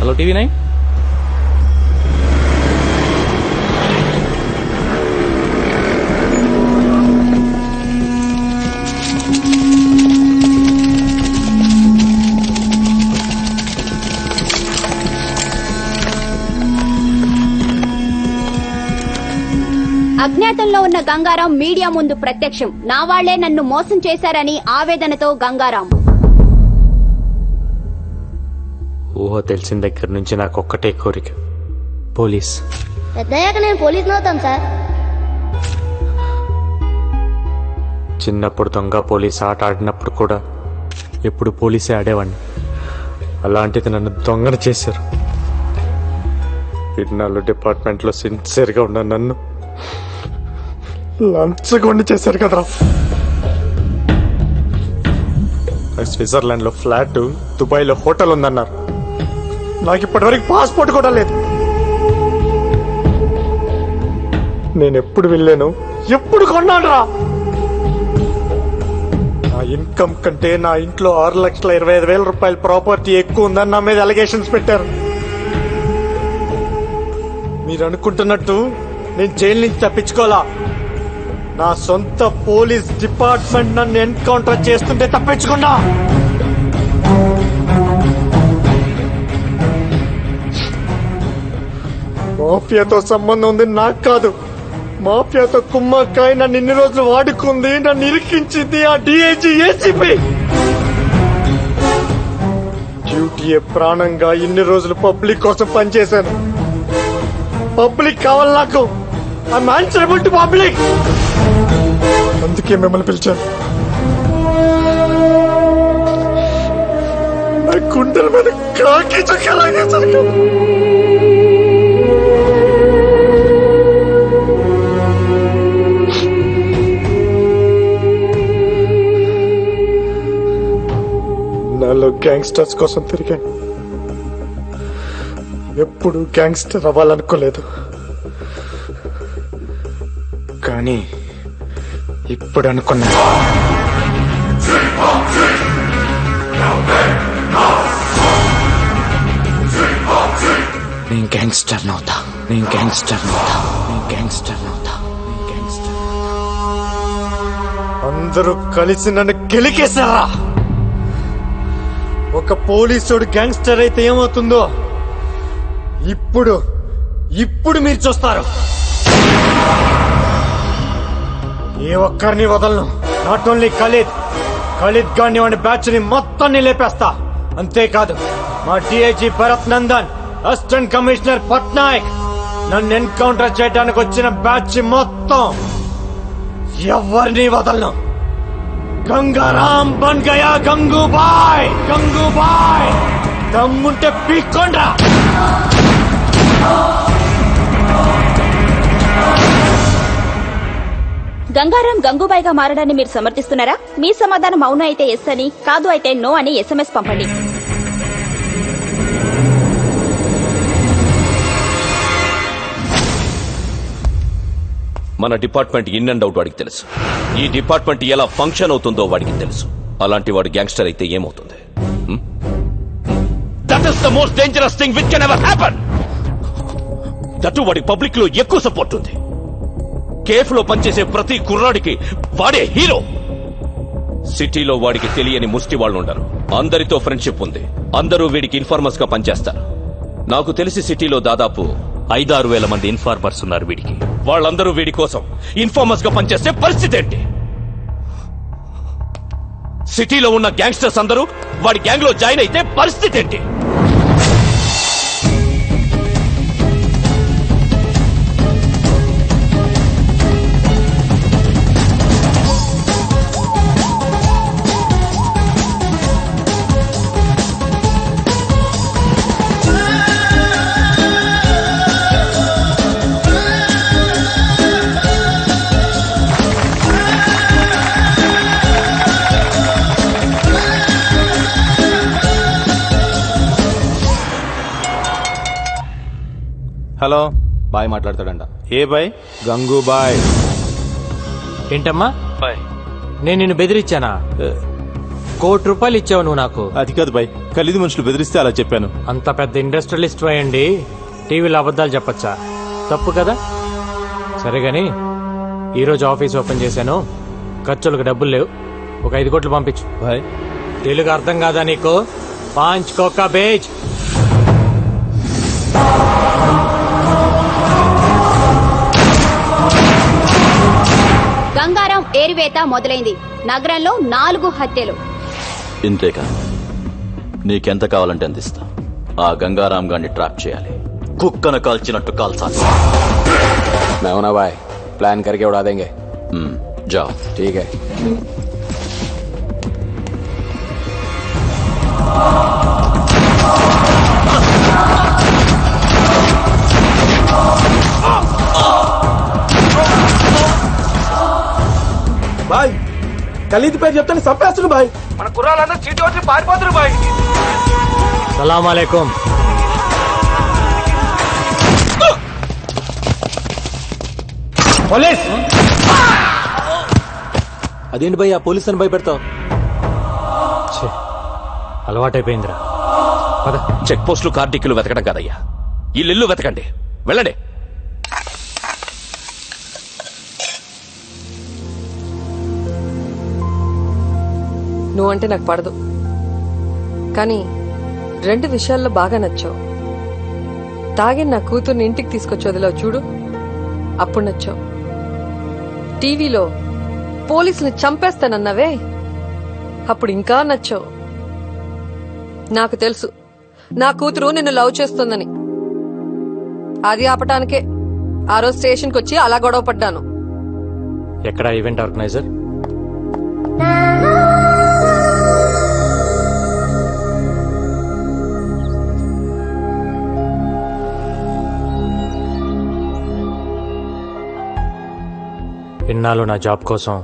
Hello TV nine? అజ్ఞాతంలో ఉన్న Gangaram media ముందు ప్రత్యక్షం. నా వాళ్ళే నన్ను మోసం చేశారని ఆవేదనతో గంగారాం. ఊహ తెలిసిన దగ్గర నుంచి నాకు ఒక్కటే కోరిక. పోలీస్. పెద్దయ్యాక నేను పోలీస్ అవుతాను సార్. చిన్నప్పుడు దొంగ పోలీస్ ఆట ఆడినప్పుడు కూడా ఎప్పుడు పోలీసే ఆడేవాడిని. అలాంటిది నన్ను దొంగను చేశారు. ఇన్నాళ్ళు డిపార్ట్మెంట్లో సిన్సియర్గా ఉన్న నన్ను లంచగొండి చేశారు కదరా. నాకు స్విట్జర్లాండ్లో ఫ్లాట్ దుబాయ్లో హోటల్ ఉందన్నారు. నాకు ఇప్పటివరకు పాస్పోర్ట్ కూడా లేదు. నేను ఎప్పుడు వెళ్ళాను? ఎప్పుడు కొన్నాను రా నా ఇన్కమ్ కంటే నా ఇంట్లో ఆరు లక్షల ఇరవై ఐదు వేల రూపాయల ప్రాపర్టీ ఎక్కువ ఉందని నా మీద అలిగేషన్స్ పెట్టారు. మీరు అనుకుంటున్నట్టు నేను జైలు నుంచి తప్పించుకోవాలా? నా సొంత పోలీస్ డిపార్ట్మెంట్ నన్ను ఎన్కౌంటర్ చేస్తుంటే తప్పించుకున్నా మాఫియాతో సంబంధం ఉంది నాకు కాదు. మాఫియాతో కుమ్మక్కాయ నన్ను ఇన్ని రోజులు వాడుకుంది నన్ను ఇరికించింది ఆ డిఐజీ ఏసీపీ. డ్యూటీయే ప్రాణంగా ఇన్ని రోజులు పబ్లిక్ కోసం పనిచేశాను. పబ్లిక్ కావాలి నాకు. I'm answerable to public. అందుకే మిమ్మల్ని పిలిచాను. నా గుండెల మీద కాకి చక్కలాగే చదివాను నాలో గ్యాంగ్స్టర్స్ కోసం తిరిగాను ఎప్పుడు గ్యాంగ్స్టర్ అవ్వాలనుకోలేదు. కానీ ఇప్పుడు అనుకున్నా. నేను గ్యాంగ్స్టర్ అవుతా నేను గ్యాంగ్స్టర్ అవుతా నేను గ్యాంగ్స్టర్ అవుతా గ్యాంగ్స్టర్ అందరూ కలిసి నన్ను గెలికేశారా? ఒక పోలీసుడు గ్యాంగ్స్టర్ అయితే ఏమవుతుందో? ఇప్పుడు ఇప్పుడు మీరు చూస్తారు. ఏ ఒక్కరిని వదలను. నాట్ ఓన్లీ ఖలీద్ ఖలీద్ గాని వాడి బ్యాచ్ని మొత్తాన్ని లేపేస్తా. అంతేకాదు మా DIG Bharat Nandan assistant commissioner Patnaik నన్ను ఎన్కౌంటర్ చేయడానికి వచ్చిన బ్యాచ్ మొత్తం ఎవరిని వదలను? గంగారాం బన్ గయా గంగూబాయ్ గంగూబాయ్ దమ్ముంటే పీక్కోండ్రా. గంగారాం గంగూబాయిగా మారడాన్ని మీరు సమర్థిస్తున్నారా? మీ సమాధానం అవును అయితే ఎస్ అని కాదు అయితే నో అని ఎస్ఎంఎస్ పంపండి. మన డిపార్ట్మెంట్ ఇన్ అండ్ అవుట్ వాడికి తెలుసు. ఈ డిపార్ట్మెంట్ ఎలా ఫంక్షన్ అవుతుందో వాడికి తెలుసు. అలాంటి వాడు గ్యాంగ్స్టర్ అయితే ఏమవుతుంది? That is the most dangerous thing which can ever happen వాడి పబ్లిక్లో ఎక్కువ సపోర్ట్ ఉంది. కేఫ్లో పనిచేసే ప్రతి కుర్రాడికి వాడే హీరో. సిటీలో వాడికి తెలియని ముష్టి వాళ్ళు ఉండరు. అందరితో ఫ్రెండ్షిప్ ఉంది. అందరూ వీడికి ఇన్ఫార్మర్స్గా పనిచేస్తారు. నాకు తెలిసి సిటీలో దాదాపు ఐదారు వేల మంది ఇన్ఫార్మర్స్ ఉన్నారు వీడికి. వాళ్ళందరూ వీడి కోసం ఇన్ఫార్మర్స్గా పనిచేసే పరిస్థితి ఏంటి? సిటీలో ఉన్న గ్యాంగ్స్టర్స్ అందరూ వాడి గ్యాంగ్లో జాయిన్ అయితే పరిస్థితి ఏంటి? బాయ్ మాట్లాడతాడంట. ఏ బాయ్? గంగూబాయ్ ఏంటమ్మా? నేను నిన్ను బెదిరించానా? కోటి రూపాయలు ఇచ్చావు నువ్వు నాకు. అది కాదు బాయ్. ఖలీదు మనుషులు బెదిరిస్తే అలా చెప్పాను. అంత పెద్ద ఇండస్ట్రియలిస్ట్ అయ్యండి. టీవీలో అబద్ధాలు చెప్పచ్చా? తప్పు కదా? సరే గాని ఈరోజు ఆఫీస్ ఓపెన్ చేశాను. ఖర్చులకు డబ్బులు లేవు. ఒక ఐదు కోట్లు పంపించు. బాయ్. తెలుగు అర్థం కాదా నీకు? పాంచ్ కోకా బేజ్. గంగారం ఏరివేత మొదలైంది నగరంలో నాలుగు హత్యలు ఇంతేకా నీకెంత కావాలంటే అంత ఇస్తా ఆ గంగారాం గాన్ని ట్రాప్ చేయాలి కుక్కను కాల్చినట్టు కాల్చాలి मैं हूं ना भाई प्लान करके उड़ा देंगे మ్మ్, జావ్ ठीक है బాయ్. ఖలీద్ పేరు చెప్తాను చంపేస్తాను బాయ్. సలాం అలైకుం పోలీస్. అదేంటి భయ్యా పోలీస్ అని భయపెడతావు? ఛే, అలవాటైపోయిందిరా. పద. చెక్ పోస్టులు కార్డిక్యులు వెతకడం కాదయ్యా. ఇల్లు వెతకండి. వెళ్ళండి. నువ్వంటే నాకు పడదు. కానీ రెండు విషయాల్లో బాగా నచ్చావు. తాగి నా కూతుర్ని ఇంటికి తీసుకొచ్చి వదిలావు చూడు. అప్పుడు నచ్చావు. టీవీలో పోలీసుని చంపేస్తానన్నావే. అప్పుడు ఇంకా నచ్చావు. నాకు తెలుసు. నా కూతురు నిన్ను లవ్ చేస్తుందని. అది ఆపటానికే ఆ రోజు స్టేషన్కి వచ్చి అలా గొడవ పడ్డాను. ఎక్కడ ఈవెంట్ ఆర్గనైజర్? ఇన్నాళ్ళు నా జాబ్ కోసం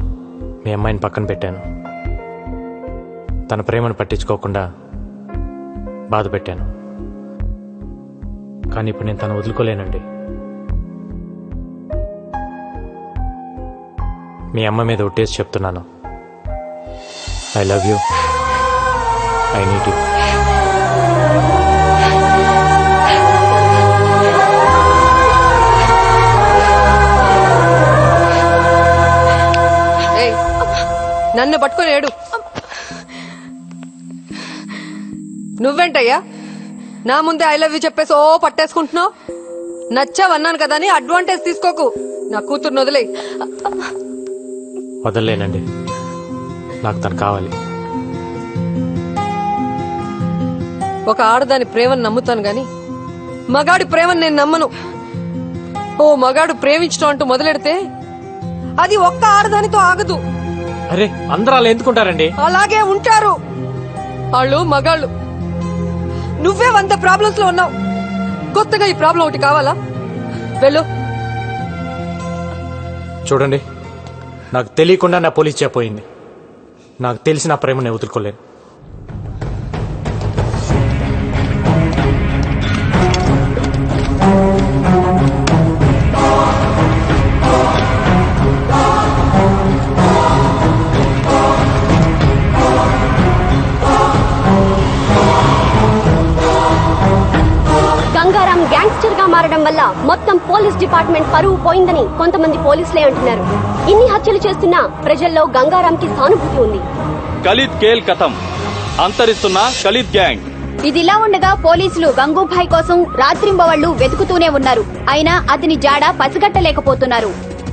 మీ అమ్మాయిని పక్కన పెట్టాను. తన ప్రేమను పట్టించుకోకుండా బాధ పెట్టాను. కానీ ఇప్పుడు నేను తను వదులుకోలేనండి. మీ అమ్మ మీద ఒట్టేసి చెప్తున్నాను. I love you I need you నా ముందే ఐ లవ్ యూ చెప్పేసి ఓ పట్టేసుకుంటున్నావు? నచ్చావన్నాను కదా అని అడ్వాంటేజ్ తీసుకోకు. నా కూతుర్ని వదిలే వదలలేనండి. నాకు తను కావాలి. ఒక ఆడదాని ప్రేమను నమ్ముతాను గాని మగాడి ప్రేమను నేను నమ్మను. ఓ మగాడు ప్రేమించడం అంటూ మొదలెడితే అది ఒక్క ఆడదానితో ఆగదు. అరే అందరూ అలా ఎందుకుంటారండి? అలాగే ఉంటారు. వాళ్ళు మగాళ్ళు. నువ్వే వంద ప్రాబ్లమ్స్లో ఉన్నావు. కొత్తగా ఈ ప్రాబ్లం ఒకటి కావాలా? వెళ్ళు. చూడండి నాకు తెలియకుండా నా పోలీస్ చెప్పోయింది నాకు తెలిసి నా ప్రేమను నేను వదులుకోలేను. డిపార్ట్మెంట్ పరువు పోయిందని కొంతమంది పోలీసులే అంటున్నారు. ఇన్ని హత్యలు చేస్తున్నా ప్రజల్లో గంగారాంకి సానుభూతి ఉంది. ఖలీద్ కేల్ కథం. అంతరిస్తున్న ఖలీద్ గ్యాంగ్. ఇదిలా ఉండగా పోలీసులు గంగూభాయ్ కోసం రాత్రింబవళ్ళు వెతుకుతూనే ఉన్నారు. అయినా అతని జాడ పసిగట్టలేకపోతున్నారు.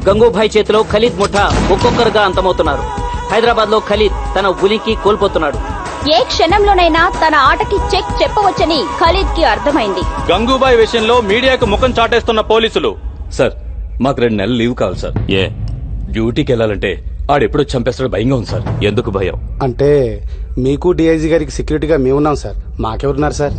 గంగూభాయ్ చేతిలో ఖలీద్ ముఠా ఒక్కొక్కరుగా అంతమవుతున్నారు. హైదరాబాద్లో ఖలీద్ తన ఉనికి కోల్పోతున్నాడు. ఏ క్షణంలోనైనా తన ఆటకి చెక్ చెప్పవచ్చని ఖలీద్కి అర్థమైంది. గంగూబాయ్ విషయంలో మీడియాకు ముఖం చాటేస్తున్న పోలీసులు. సార్ మాకు రెండు నెలలు లీవ్ కావాలి సార్. ఏ? డ్యూటీకి వెళ్ళాలంటే ఆడెప్పుడో చంపేస్తాడో భయంగా ఉంది సార్. ఎందుకు భయం? అంటే మీకు డిఐజీ గారికి సెక్యూరిటీగా మేమున్నాం సార్. మాకెవరున్నారు సార్?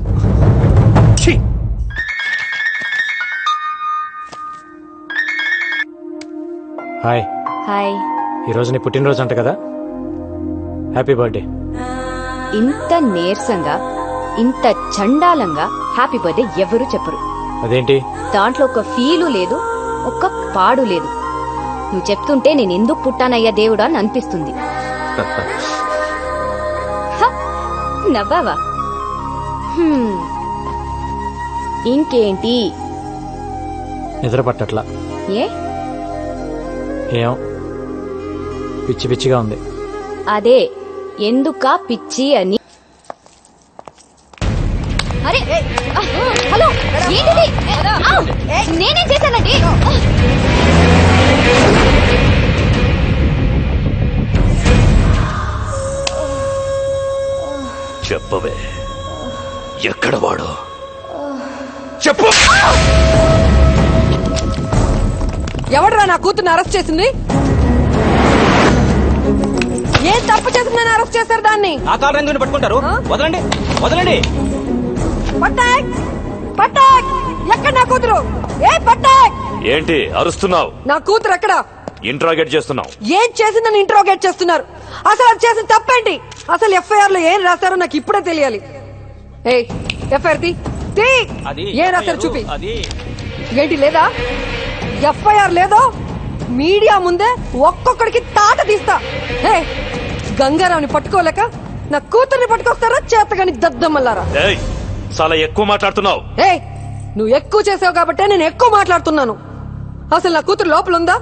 హాయ్. హాయ్. ఈరోజు నీ పుట్టినరోజు అంట కదా? హ్యాపీ బర్త్డే ఇంత నీరసంగా ఇంత చండాలంగా హ్యాపీ బర్త్డే ఎవరు చెప్పరు. అదేంటి? దాంట్లో ఒక ఫీలు లేదు ఒక్క పాడు లేదు. నువ్వు చెప్తుంటే నేను ఎందుకు పుట్టానయ్యా దేవుడా అని అనిపిస్తుంది. నవ్వావా? హ్మ్. ఇంకేంటి? నిద్ర పట్టట్లా. ఏ? ఏం? పిచ్చి పిచ్చిగా ఉంది. అదే ఎందుక పిచ్చి అని? అరే హలో ఏంటిది? నేనేం చేశానండి? చెప్పవే. ఎక్కడ వాడు? చెప్పు! ఎవడరా నా కూతుర్ని అరెస్ట్ చేసింది? ఏం తప్పు చేసిందని అరెస్ట్ చేశారు దాన్ని? ఆ కార్ రంగుని పట్టుకుంటారు వదలండి. వదలండి. పట్టాక్ పట్టాక్ ఎక్కడ నా కూతురు? ఏ పట్టాక్ ఏంటి అరుస్తున్నావు? నా కూతురు ఎక్కడ? ఇంట్రాగేట్ చేస్తున్నావు. ఏం చేసిందని ఇంట్రోగేట్ చేస్తున్నారు? అసలు అది చేసిన తప్పేంటి? అసలు ఎఫ్ఐఆర్లో ఏం రాశారో నాకు ఇప్పుడే తెలియాలి. ఏ ఎఫ్ఐఆర్ తీ. ఏం రాశారు చూపి. అది. ఏంటి లేదా? ఎఫ్ఐఆర్ లేదో? మీడియా ముందే ఒక్కొక్కడికి తాట తీస్తా. హే గంగారావుని పట్టుకోలేక నా కూతుర్ని పట్టుకొస్తారా చేతగాని దద్దమ్మల్లారా? ఏయ్ చాలా ఎక్కువ మాట్లాడుతున్నావు. ఏ నువ్వు ఎక్కువ చేసావు కాబట్టే నేను ఎక్కువ మాట్లాడుతున్నాను. అసలు నా కూతురు లోపల ఉందా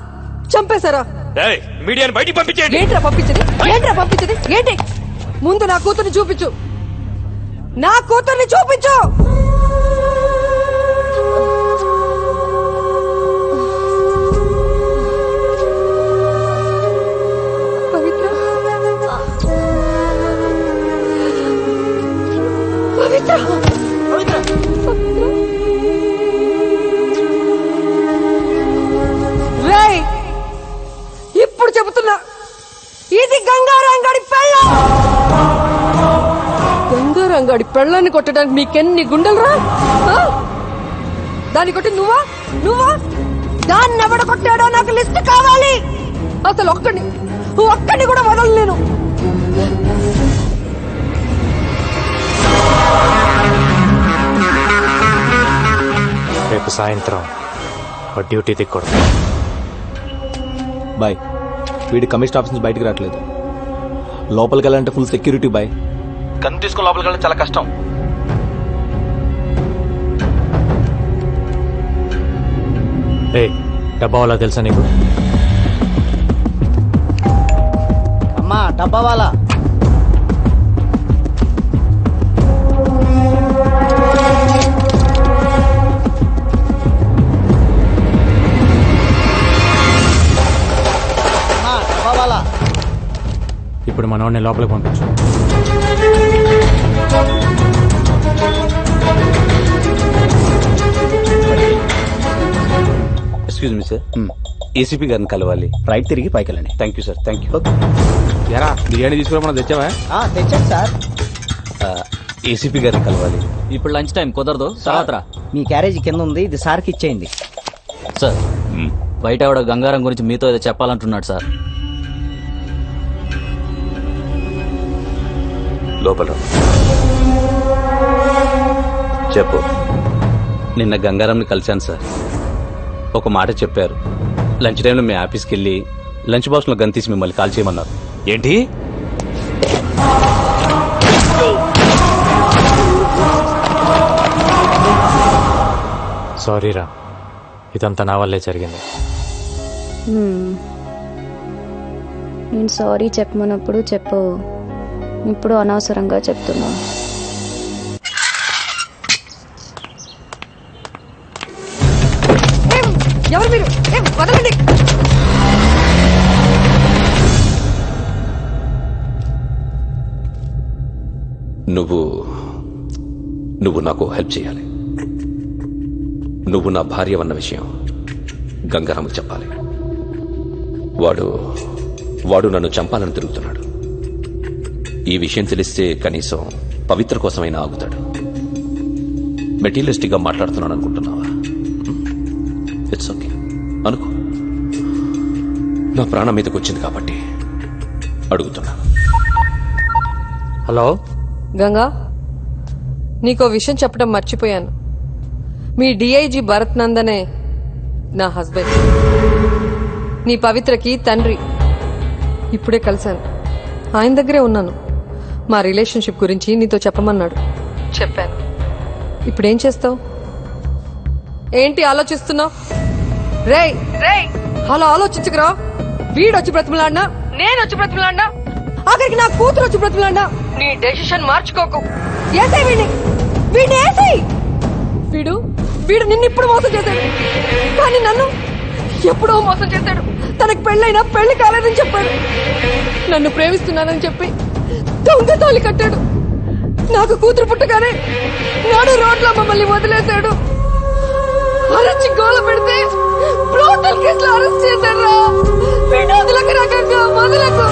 చంపేశారా? ఏయ్ మీడియాని బయటికి పంపించేయండి. ఏంట్రా పంపించది? ఏంట్రా పంపించది? ఏంటి? ముందు నా కూతుర్ని చూపించు. నా కూతుర్ని చూపించు! రేయ్ ఇప్పుడు చెబుతున్నా. ఇది గంగారంగడి పెళ్ళ. గంగారంగడి పెళ్ళాన్ని కొట్టడానికి మీకెన్ని గుండెలు రా? దాన్ని కొట్టి నువ్వా? నువ్వా? దాన్ని ఎవడ కొట్టాడో నాకు లిస్ట్ కావాలి. అసలు ఒక్కడిని ఒక్కడిని కూడా వదలలేను రేపు సాయంత్రం ఒక డ్యూటీ దిక్కూడదు. బాయ్. వీడి కమిషన్ ఆఫీస్ నుంచి బయటికి రావట్లేదు. లోపలికి వెళ్ళాలంటే ఫుల్ సెక్యూరిటీ బాయ్. కన్ను తీసుకుని లోపలికి వెళ్ళడం చాలా కష్టం. ఏ డబ్బా వాళ్ళ తెలుసా నీకు? అమ్మా డబ్బా ఇప్పుడు మనోడిని లోపలికి పంపించు. ఎక్స్క్యూజ్ మీ సార్ ఏసీపీ గారిని కలవాలి. రైట్ తిరిగి పైకి వెళ్ళండి. Thank you sir thank you ఎరా బిర్యానీ తీసుకురా తెచ్చావా? తెచ్చాను సార్. ఏసీపీ గారిని కలవాలి. ఇప్పుడు లంచ్ టైం కుదరదు. తర్వాత రా. మీ క్యారేజీ కింద ఉంది ఇది సార్కి ఇచ్చేయండి. సార్ బయట ఆవిడ గంగారం గురించి మీతో ఏదో చెప్పాలంటున్నాడు సార్. లోపల. చెప్పు. నిన్న గంగారాంని కలిశాను సార్. ఒక మాట చెప్పారు. లంచ్ టైంలో మీ ఆఫీస్కి వెళ్ళి లంచ్ బాక్స్లో గన్ తీసి మిమ్మల్ని కాల్ చేయమన్నారు. ఏంటి? సారీ రా. ఇదంతా నా వల్లే జరిగింది. నేను సారీ చెప్పమన్నప్పుడు చెప్పు. ఇప్పుడు అనవసరంగా చెప్తున్నా ఏం? ఎవరు మీరు? ఏం? వదలండి. నువ్వు నువ్వు నాకు హెల్ప్ చేయాలి. నువ్వు నా భార్య అన్న విషయం గంగారాముకు చెప్పాలి. వాడు వాడు నన్ను చంపాలని తిరుగుతున్నాడు. ఈ విషయం తెలిస్తే కనీసం పవిత్ర కోసమైనా ఆగుతాడు. మెటీరియలిస్టిక్గా మాట్లాడుతున్నాను అనుకుంటున్నావా? ఇట్స్ ఓకే అనుకో. నా ప్రాణం మీదకి వచ్చింది కాబట్టి అడుగుతున్నా. హలో? గంగా నీకో విషయం చెప్పడం మర్చిపోయాను. మీ డిఐజీ భరత్ నందనే నా హస్బెండ్. నీ పవిత్రకి తండ్రి. ఇప్పుడే కలిశాను. ఆయన దగ్గరే ఉన్నాను. మా రిలేషన్షిప్ గురించి నీతో చెప్పమన్నాడు. చెప్పాను. ఇప్పుడు ఏం చేస్తావు? ఏంటి ఆలోచిస్తున్నావు? రేయ్! రేయ్! అలా ఆలోచించకురా. వీడు వచ్చి బ్రతిమలాడినా? నేను వచ్చి బ్రతిమలాడినా? ఆఖరికి నా కూతురు వచ్చి బ్రతిమలాడినా? నీ డెసిషన్ మార్చుకోకు. ఏసై వీడిని! వీడిని ఏసై వీడు వీడు నిన్ను ఇప్పుడు మోసం చేశాడు. కానీ నన్ను ఎప్పుడో మోసం చేశాడు. తనకు పెళ్ళైనా పెళ్ళి కాలేదని చెప్పాడు. నన్ను ప్రేమిస్తున్నానని చెప్పి దొంగ తాళి కట్టాడు. నాకు కూతురు పుట్టగానే నాడు రోడ్లో మమ్మల్ని వదిలేశాడు. అరచి గోల పెడితే బ్రోటల్ కేసులో అరెస్ట్ చేశాడు రా. రకంగా మొదలకు